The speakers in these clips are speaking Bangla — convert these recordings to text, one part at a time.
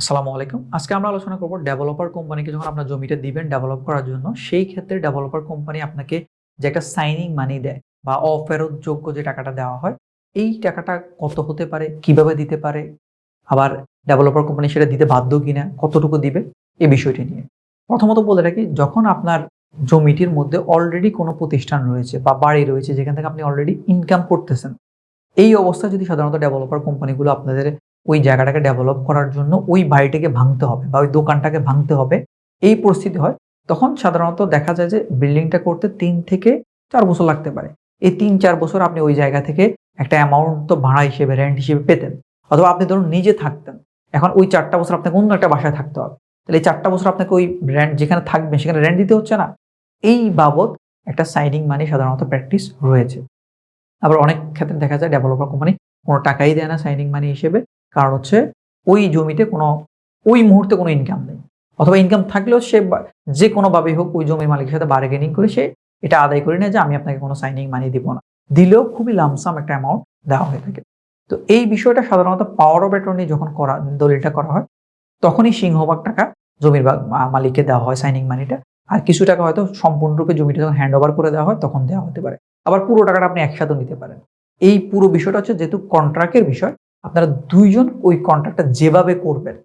আসসালামু আলাইকুম। আজকে আমরা আলোচনা করব ডেভেলপার কোম্পানিকে যখন আপনার জমিটা দিবেন ডেভেলপ করার জন্য, সেই ক্ষেত্রে ডেভেলপার কোম্পানি আপনাকে যে একটা সাইনিং মানি দেয় বা অফেরতযোগ্য যে টাকাটা দেওয়া হয়, এই টাকাটা কত হতে পারে, কীভাবে দিতে পারে, আবার ডেভেলপার কোম্পানি সেটা দিতে বাধ্য কিনা, কতটুকু দিবে, এই বিষয়টি নিয়ে। প্রথমত বলে রাখি, যখন আপনার জমিটির মধ্যে অলরেডি কোনো প্রতিষ্ঠান রয়েছে বা বাড়ি রয়েছে যেখান থেকে আপনি অলরেডি ইনকাম করতেছেন, এই অবস্থায় যদি সাধারণত ডেভেলপার কোম্পানিগুলো আপনাদের ওই জায়গাটাকে ডেভেলপ করার জন্য ওই বাড়িটাকে ভাঙতে হবে বা ওই দোকানটাকে ভাঙতে হবে। এই পরিস্থিতি হয়। তখন সাধারণত দেখা যায় যে বিল্ডিংটা করতে তিন থেকে চার বছর লাগতে পারে। এই তিন চার বছর আপনি ওই জায়গা থেকে একটা অ্যামাউন্ট তো ভাড়া হিসেবে রেন্ট হিসেবে পেতেন। অথবা আপনি ধরুন নিজে থাকতেন। এখন ওই চারটা বছর আপনাকে অন্য একটা বাসায় থাকতে হবে। তাহলে এই চারটা বছর আপনাকে ওই রেন্ট যেখানে থাকবেন সেখানে রেন্ট দিতে হচ্ছে না। এই বাবদ একটা সাইনিং মানি সাধারণত প্র্যাকটিস রয়েছে। আবার অনেক ক্ষেত্রে দেখা যায় ডেভেলপার কোম্পানি কোনো টাকাই দেয় না সাইনিং মানি হিসেবে। কারণ হচ্ছে ওই জমিতে কোনো, ওই মুহূর্তে কোনো ইনকাম নেই। অথবা ইনকাম থাকলেও সে যে কোনোভাবেই হোক ওই জমির মালিকের সাথে বার্গেনিং করে সে এটা আদায় করে নেয় যে আমি আপনাকে কোনো সাইনিং মানি দিব না। দিলেও খুবই লামসাম একটা অ্যামাউন্ট দেওয়া হয়ে থাকে। তো এই বিষয়টা সাধারণত পাওয়ার অফ অ্যাটর্নি যখন করা, দলিলটা করা হয়, তখনই সিংহভাগ টাকা জমির মালিককে দেওয়া হয় সাইনিং মানিটা আর কিছু টাকা হয়তো সম্পূর্ণরূপে জমিটা যখন হ্যান্ড করে দেওয়া হয় তখন দেওয়া হতে পারে। আবার পুরো টাকাটা আপনি একসাথে নিতে পারেন। এই পুরো বিষয়টা হচ্ছে যেহেতু কন্ট্রাক্টের বিষয় আপনারা দুইজন ওই কন্ট্রাক্টটা যেভাবে করবেন,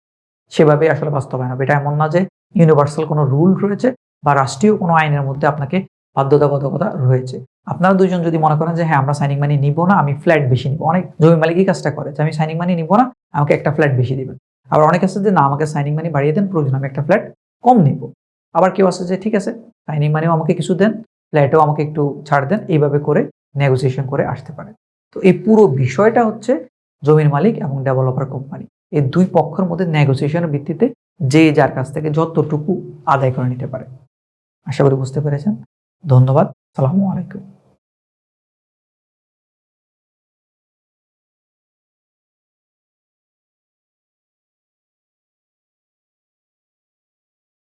সেভাবে আসলে বাস্তবায়ন হবে। এটা এমন না যে ইউনিভার্সাল কোনো রুল রয়েছে বা রাষ্ট্রীয় কোনো আইনের মধ্যে আপনাকে বাধ্যবাধকতা রয়েছে। আপনারা দুজন যদি মনে করেন যে হ্যাঁ আমরা সাইনিং মানি নিব না, আমি ফ্ল্যাট বেশি নিব। অনেক জমি মালিকই কাজটা করে যে, আমি সাইনিং মানি নিব না, আমাকে একটা ফ্ল্যাট বেশি দিবেন। আবার অনেক আছে যে, না, আমাকে সাইনিং মানি বাড়িয়ে দেন, প্রয়োজন আমি একটা ফ্ল্যাট কম নিব। আবার কেউ আছে যে, ঠিক আছে সাইনিং মানিও আমাকে কিছু দেন ফ্ল্যাটেও আমাকে একটু ছাড় দেন। এইভাবে করে নেগোসিয়েশন করে আসতে পারে তো এই পুরো বিষয়টা হচ্ছে জমির মালিক এবং ডেভেলপার কোম্পানি এই দুই পক্ষের মধ্যে নেগোসিয়েশনের ভিত্তিতে যে যার কাছ থেকে যতটুকু আদায় করে নিতে পারে। আশা করি বুঝতে পেরেছেন। ধন্যবাদ। সালামু আলাইকুম।